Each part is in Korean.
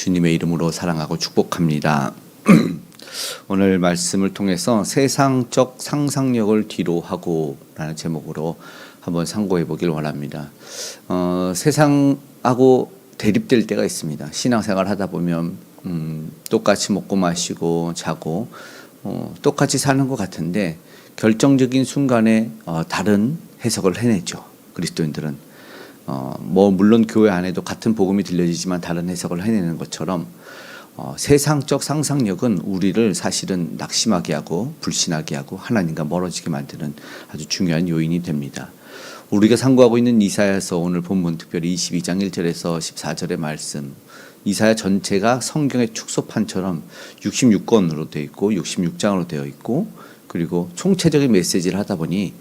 주님의 이름으로 사랑하고 축복합니다. 오늘 말씀을 통해서 세상적 상상력을 뒤로 하고라는 제목으로 한번 상고해 보길 원합니다. 어, 세상하고 대립될 때가 있습니다. 신앙생활 하다 보면 음, 똑같이 먹고 마시고 자고 어, 똑같이 사는 것 같은데 결정적인 순간에 어, 다른 해석을 해내죠. 그리스도인들은 어, 뭐 물론 교회 안에도 같은 복음이 들려지지만 다른 해석을 해내는 것처럼 어, 세상적 상상력은 우리를 사실은 낙심하게 하고 불신하게 하고 하나님과 멀어지게 만드는 아주 중요한 요인이 됩니다. 우리가 상고하고 있는 이사야서 오늘 본문 특별히 22장 1절에서 14절의 말씀 이사야 전체가 성경의 축소판처럼 66권으로 되어 있고 66장으로 되어 있고 그리고 총체적인 메시지를 하다 보니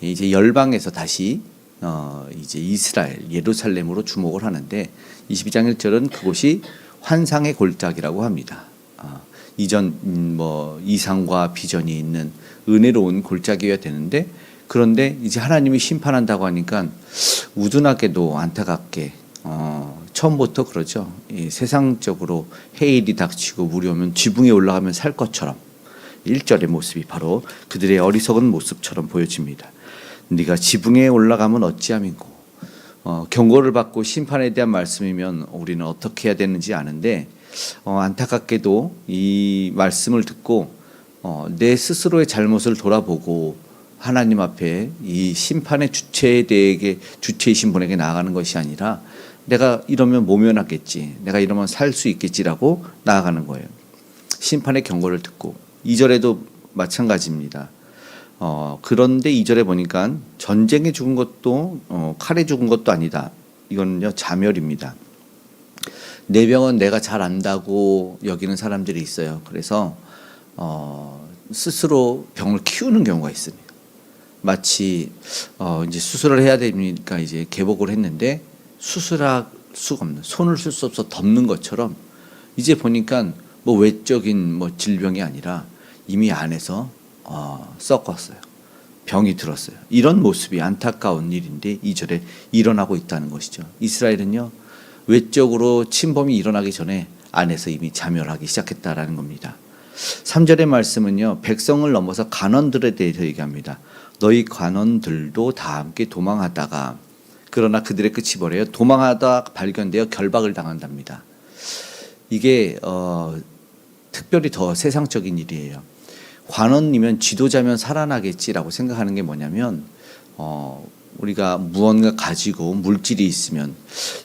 이제 열방에서 다시 어 이제 이스라엘 예루살렘으로 주목을 하는데 22장 1절은 그곳이 환상의 골짜기라고 합니다. 어, 이전 음, 뭐 이상과 비전이 있는 은혜로운 골짜기가 되는데 그런데 이제 하나님이 심판한다고 하니까 우둔하게도 안타깝게 어, 처음부터 그러죠. 이 세상적으로 해일이 닥치고 물이 오면 지붕에 올라가면 살 것처럼 1절의 모습이 바로 그들의 어리석은 모습처럼 보여집니다. 네가 지붕에 올라가면 어찌함이고 어, 경고를 받고 심판에 대한 말씀이면 우리는 어떻게 해야 되는지 아는데 어, 안타깝게도 이 말씀을 듣고 어, 내 스스로의 잘못을 돌아보고 하나님 앞에 이 심판의 주체에 대해 주체이신 분에게 나아가는 것이 아니라 내가 이러면 모면하겠지, 내가 이러면 살 수 있겠지라고 나아가는 거예요. 심판의 경고를 듣고 2절에도 마찬가지입니다. 어, 그런데 2절에 보니까 전쟁에 죽은 것도 어, 칼에 죽은 것도 아니다. 이거는요 자멸입니다. 내 병은 내가 잘 안다고 여기는 사람들이 있어요. 그래서 어, 스스로 병을 키우는 경우가 있습니다. 마치 어, 이제 수술을 해야 되니까 이제 개복을 했는데 수술할 수가 없는 손을 쓸 수 없어 덮는 것처럼 이제 보니까 뭐 외적인 뭐 질병이 아니라 이미 안에서 어, 썩었어요. 병이 들었어요. 이런 모습이 안타까운 일인데 이절에 일어나고 있다는 것이죠. 이스라엘은요 외적으로 침범이 일어나기 전에 안에서 이미 자멸하기 시작했다라는 겁니다. 3절의 말씀은요 백성을 넘어서 간원들에 대해서 얘기합니다. 너희 간원들도 다 함께 도망하다가 그러나 그들의 끝이 뭐래요? 도망하다 발견되어 결박을 당한답니다. 이게 어, 특별히 더 세상적인 일이에요. 관원이면 지도자면 살아나겠지라고 생각하는 게 뭐냐면 어, 우리가 무언가 가지고 물질이 있으면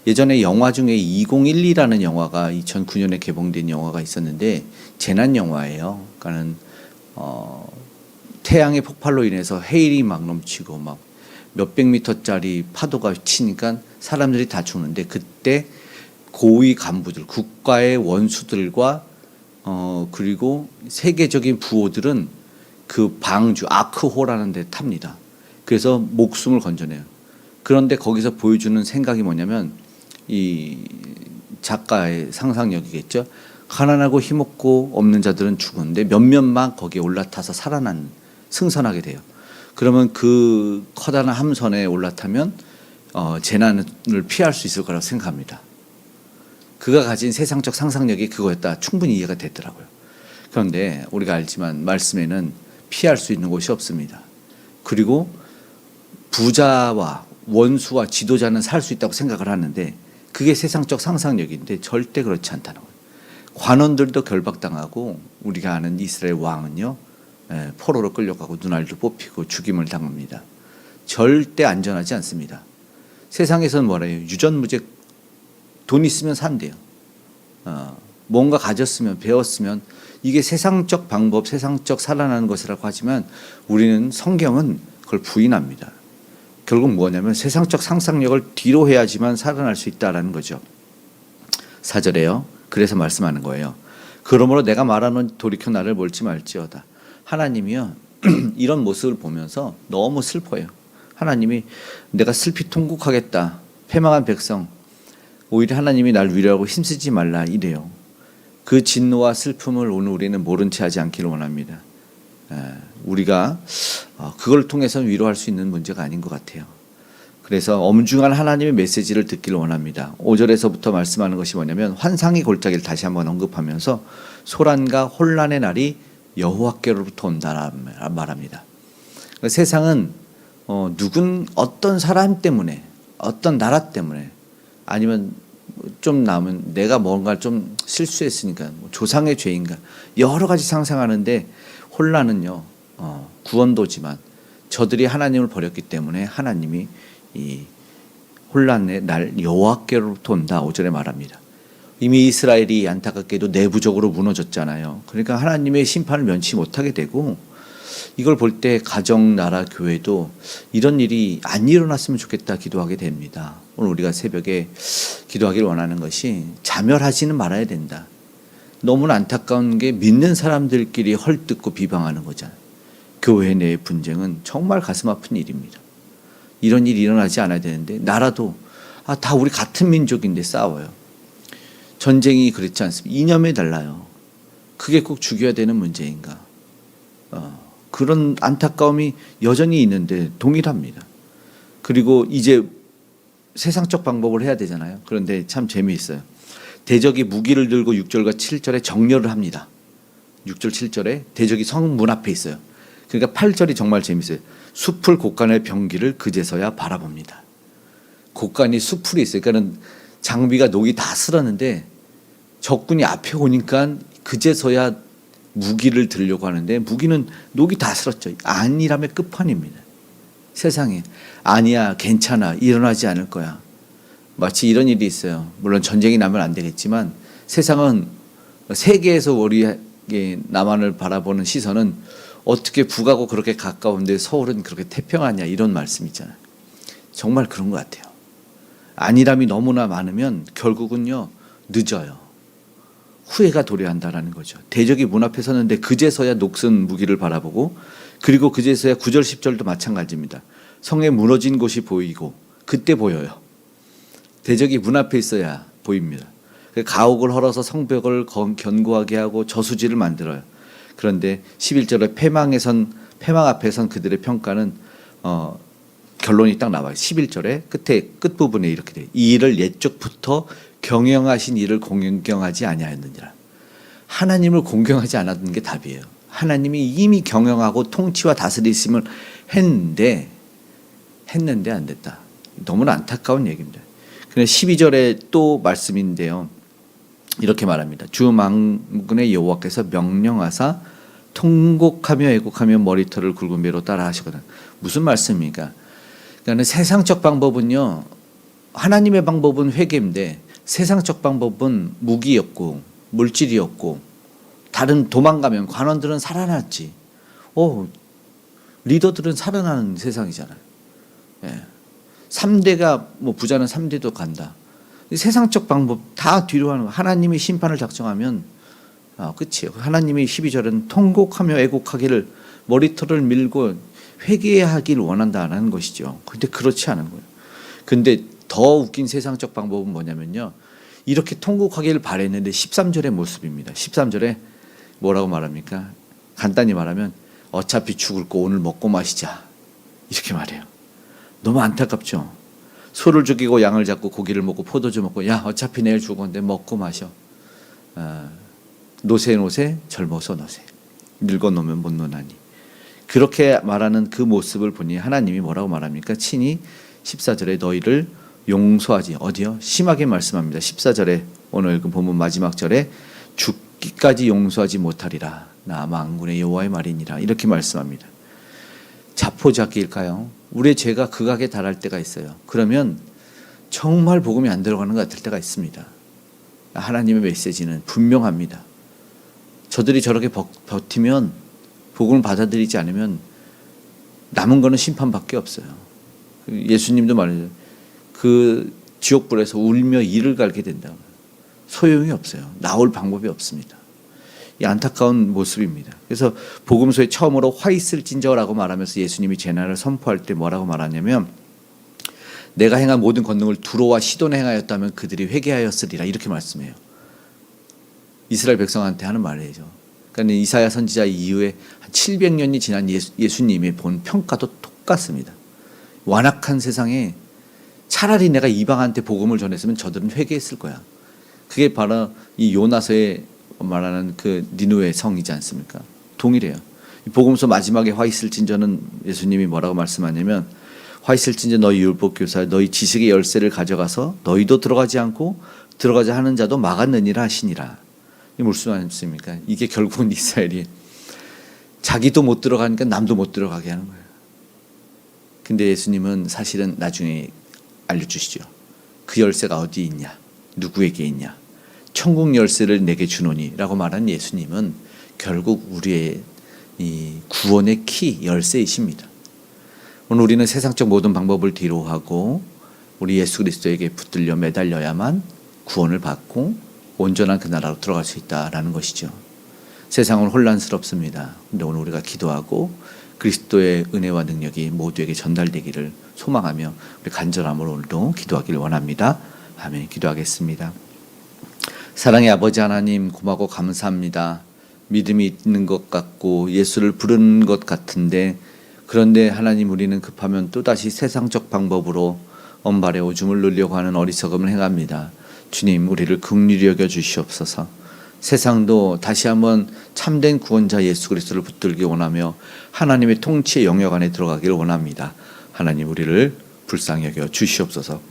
예전에 영화 중에 2012라는 영화가 2009년에 개봉된 영화가 있었는데 재난 영화예요. 그러니까는 어, 태양의 폭발로 인해서 해일이 막 넘치고 막 몇백 미터짜리 파도가 치니까 사람들이 다 죽는데 그때 고위 간부들 국가의 원수들과 어 그리고 세계적인 부호들은 그 방주 아크호라는 데 탑니다. 그래서 목숨을 건져내요. 그런데 거기서 보여주는 생각이 뭐냐면 이 작가의 상상력이겠죠. 가난하고 힘없고 없는 자들은 죽었는데 몇몇만 거기에 올라타서 살아난 승선하게 돼요. 그러면 그 커다란 함선에 올라타면 어, 재난을 피할 수 있을 거라고 생각합니다. 그가 가진 세상적 상상력이 그거였다. 충분히 이해가 됐더라고요. 그런데 우리가 알지만 말씀에는 피할 수 있는 곳이 없습니다. 그리고 부자와 원수와 지도자는 살 수 있다고 생각을 하는데 그게 세상적 상상력인데 절대 그렇지 않다는 거예요. 관원들도 결박당하고 우리가 아는 이스라엘 왕은요 예, 포로로 끌려가고 눈알도 뽑히고 죽임을 당합니다. 절대 안전하지 않습니다. 세상에서는 뭐래요? 유전무죄 돈 있으면 산대요. 어, 뭔가 가졌으면 배웠으면 이게 세상적 방법, 세상적 살아나는 것이라고 하지만 우리는 성경은 그걸 부인합니다. 결국 뭐냐면 세상적 상상력을 뒤로 해야지만 살아날 수 있다라는 거죠. 사절에요. 그래서 말씀하는 거예요. 그러므로 내가 말하는 돌이켜 나를 몰지 말지어다. 하나님이요 이런 모습을 보면서 너무 슬퍼요. 하나님이 내가 슬피 통곡하겠다. 패망한 백성 오히려 하나님이 날 위로하고 힘쓰지 말라 이래요. 그 진노와 슬픔을 오늘 우리는 모른 채 하지 않기를 원합니다. 우리가 어, 그걸 통해서 위로할 수 있는 문제가 아닌 것 같아요. 그래서 엄중한 하나님의 메시지를 듣기를 원합니다. 5절에서부터 말씀하는 것이 뭐냐면 환상의 골짜기를 다시 한번 언급하면서 소란과 혼란의 날이 여호와께로부터 온다라 말합니다. 그러니까 세상은 어, 누군 어떤 사람 때문에 어떤 나라 때문에 아니면 좀 남은 내가 뭔가 좀 실수했으니까 뭐 조상의 죄인가 여러 가지 상상하는데 혼란은요 어, 구원도지만 저들이 하나님을 버렸기 때문에 하나님이 이 혼란의 날 여호와께로부터 온다 5절에 말합니다. 이미 이스라엘이 안타깝게도 내부적으로 무너졌잖아요. 그러니까 하나님의 심판을 면치 못하게 되고 이걸 볼 때 가정, 나라, 교회도 이런 일이 안 일어났으면 좋겠다 기도하게 됩니다. 오늘 우리가 새벽에 기도하기를 원하는 것이 자멸하지는 말아야 된다. 너무나 안타까운 게 믿는 사람들끼리 헐뜯고 비방하는 거잖아요. 교회 내의 분쟁은 정말 가슴 아픈 일입니다. 이런 일이 일어나지 않아야 되는데 나라도 아, 다 우리 같은 민족인데 싸워요. 전쟁이 그렇지 않습니다. 이념이 달라요. 그게 꼭 죽여야 되는 문제인가? 어, 그런 안타까움이 여전히 있는데 동일합니다. 그리고 이제 세상적 방법을 해야 되잖아요. 그런데 참 재미있어요. 대적이 무기를 들고 6절과 7절에 정렬을 합니다. 6절 7절에 대적이 성문 앞에 있어요. 그러니까 8절이 정말 재밌어요. 숲을 곳간의 병기를 그제서야 바라봅니다. 곳간이 숲풀이 있어요. 그러니까는 장비가 녹이 다 쓸었는데 적군이 앞에 오니까 그제서야 무기를 들려고 하는데 무기는 녹이 다 쓸었죠. 아니라면 끝판입니다. 세상에 아니야 괜찮아 일어나지 않을 거야. 마치 이런 일이 있어요. 물론 전쟁이 나면 안 되겠지만 세상은 세계에서 우리에게 남한을 바라보는 시선은 어떻게 북하고 그렇게 가까운데 서울은 그렇게 태평하냐 이런 말씀 있잖아요. 정말 그런 것 같아요. 안일함이 너무나 많으면 결국은요 늦어요. 후회가 도래한다라는 거죠. 대적이 문 앞에 섰는데 그제서야 녹슨 무기를 바라보고 그리고 그제서야 9절 10절도 마찬가지입니다. 성에 무너진 곳이 보이고 그때 보여요. 대적이 문 앞에 있어야 보입니다. 그 가옥을 헐어서 성벽을 건- 견고하게 하고 저수지를 만들어요. 그런데 11절에 패망에선 패망 앞에선 그들의 평가는 어, 결론이 딱 나와요. 11절에 끝에 끝 부분에 이렇게 돼. 이 일을 옛적부터 경영하신 이를 공경하지 아니하였느니라. 하나님을 공경하지 않았던 게 답이에요. 하나님이 이미 경영하고 통치와 다스리심을 했는데 했는데 안 됐다. 너무나 안타까운 얘기입니다. 근데 12절에 또 말씀인데요. 이렇게 말합니다. 주 망군의 여호와께서 명령하사 통곡하며 애곡하며 머리털을 굵은 배로 따라 하시거든. 무슨 말씀입니까? 그러니까 세상적 방법은요. 하나님의 방법은 회개인데 세상적 방법은 무기였고 물질이었고 다른 도망가면 관원들은 살아났지. 오, 리더들은 살아나는 세상이잖아요. 예. 3대가 뭐 부자는 3대도 간다. 이 세상적 방법 다 뒤로 하는 거. 하나님이 심판을 작정하면 아, 끝이에요. 하나님이 12절은 통곡하며 애곡하기를 머리털을 밀고 회개하기를 원한다는 것이죠. 근데 그렇지 않은 거예요. 근데 더 웃긴 세상적 방법은 뭐냐면요. 이렇게 통곡하기를 바랬는데 13절의 모습입니다. 13절에 뭐라고 말합니까? 간단히 말하면 어차피 죽을 거 오늘 먹고 마시자. 이렇게 말해요. 너무 안타깝죠. 소를 죽이고 양을 잡고 고기를 먹고 포도주 먹고 야 어차피 내일 죽었는데 먹고 마셔. 아, 노세 노세 젊어서 노세 늙어 놓으면 못 노나니 그렇게 말하는 그 모습을 보니 하나님이 뭐라고 말합니까? 친히 14절에 너희를 용서하지 어디요? 심하게 말씀합니다. 14절에 오늘 그 본문 마지막 절에 죽기까지 용서하지 못하리라 나 망군의 여호와의 말이니라 이렇게 말씀합니다. 자포자기일까요? 우리의 죄가 극악에 달할 때가 있어요. 그러면 정말 복음이 안 들어가는 것 같을 때가 있습니다. 하나님의 메시지는 분명합니다. 저들이 저렇게 버, 버티면 복음을 받아들이지 않으면 남은 거는 심판밖에 없어요. 예수님도 말해요. 그 지옥불에서 울며 이를 갈게 된다. 소용이 없어요. 나올 방법이 없습니다. 이 안타까운 모습입니다. 그래서 복음서에 처음으로 화 있을 진저라고 말하면서 예수님이 재난을 선포할 때 뭐라고 말하냐면 내가 행한 모든 권능을 두로와 시돈 행하였다면 그들이 회개하였으리라 이렇게 말씀해요. 이스라엘 백성한테 하는 말이죠. 그러니까 이사야 선지자 이후에 한 700년이 지난 예수, 예수님이 본 평가도 똑같습니다. 완악한 세상에 차라리 내가 이방한테 복음을 전했으면 저들은 회개했을 거야. 그게 바로 이 요나서에 말하는 그 니누의 성이지 않습니까? 동일해요. 이 복음서 마지막에 화 있을진저는 예수님이 뭐라고 말씀하냐면 화 있을진저 너희 율법 교사 너희 지식의 열쇠를 가져가서 너희도 들어가지 않고 들어가자 하는 자도 막았느니라 하시니라. 이 무슨 말씀입니까? 이게 결국은 이스라엘이 자기도 못 들어가니까 남도 못 들어가게 하는 거예요. 근데 예수님은 사실은 나중에 알려주시죠. 그 열쇠가 어디 있냐? 누구에게 있냐? 천국 열쇠를 내게 주노니라고 말한 예수님은 결국 우리의 이 구원의 키 열쇠이십니다. 오늘 우리는 세상적 모든 방법을 뒤로하고 우리 예수 그리스도에게 붙들려 매달려야만 구원을 받고 온전한 그 나라로 들어갈 수 있다라는 것이죠. 세상은 혼란스럽습니다. 근데 오늘 우리가 기도하고 그리스도의 은혜와 능력이 모두에게 전달되기를 소망하며 우리 간절함으로 오늘도 기도하기를 원합니다. 아멘. 기도하겠습니다. 사랑의 아버지 하나님 고마고 감사합니다. 믿음이 있는 것 같고 예수를 부르는 것 같은데 그런데 하나님 우리는 급하면 또다시 세상적 방법으로 언발의 오줌을 누려고 하는 어리석음을 행합니다. 주님 우리를 긍휼히 여겨 주시옵소서. 세상도 다시 한번 참된 구원자 예수 그리스도를 붙들기 원하며 하나님의 통치의 영역 안에 들어가기를 원합니다. 하나님 우리를 불쌍히 여겨 주시옵소서.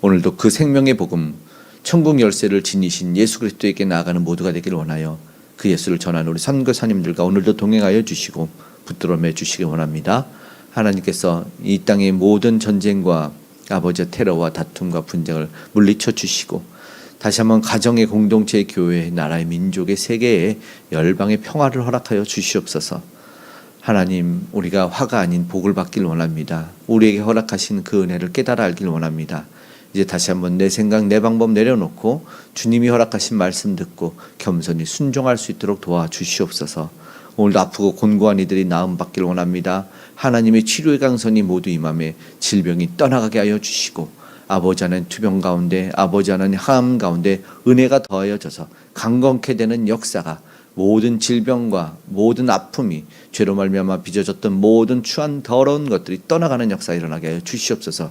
오늘도 그 생명의 복음 천국 열쇠를 지니신 예수 그리스도에게 나아가는 모두가 되기를 원하여 그 예수를 전하는 우리 선교사님들과 오늘도 동행하여 주시고 붙들어 매 주시기 원합니다. 하나님께서 이 땅의 모든 전쟁과 아버지의 테러와 다툼과 분쟁을 물리쳐 주시고 다시 한번 가정의 공동체의 교회 나라의 민족의 세계의 열방의 평화를 허락하여 주시옵소서. 하나님 우리가 화가 아닌 복을 받길 원합니다. 우리에게 허락하신 그 은혜를 깨달아 알길 원합니다. 이제 다시 한번 내 생각 내 방법 내려놓고 주님이 허락하신 말씀 듣고 겸손히 순종할 수 있도록 도와주시옵소서. 오늘도 아프고 곤고한 이들이 나음 받길 원합니다. 하나님의 치료의 강선이 모두 임함에 질병이 떠나가게 하여 주시고 아버지 하나님 투병 가운데 아버지 하나님 가운데 은혜가 더하여져서 강건케 되는 역사가 모든 질병과 모든 아픔이 죄로 말미암아 빚어졌던 모든 추한 더러운 것들이 떠나가는 역사 일어나게 하여 주시옵소서.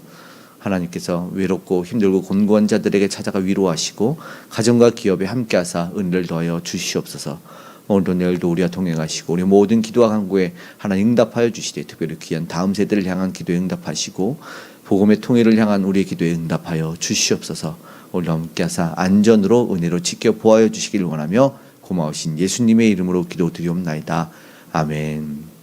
하나님께서 외롭고 힘들고 곤고한 자들에게 찾아가 위로하시고 가정과 기업에 함께하사 은혜를 더하여 주시옵소서. 오늘도 내일도 우리와 동행하시고 우리 모든 기도와 간구에 하나님 응답하여 주시되 특별히 귀한 다음 세대를 향한 기도에 응답하시고 복음의 통일을 향한 우리의 기도에 응답하여 주시옵소서. 오늘 함께하사 안전으로 은혜로 지켜 보아여 주시기를 원하며 고마우신 예수님의 이름으로 기도드리옵나이다. 아멘.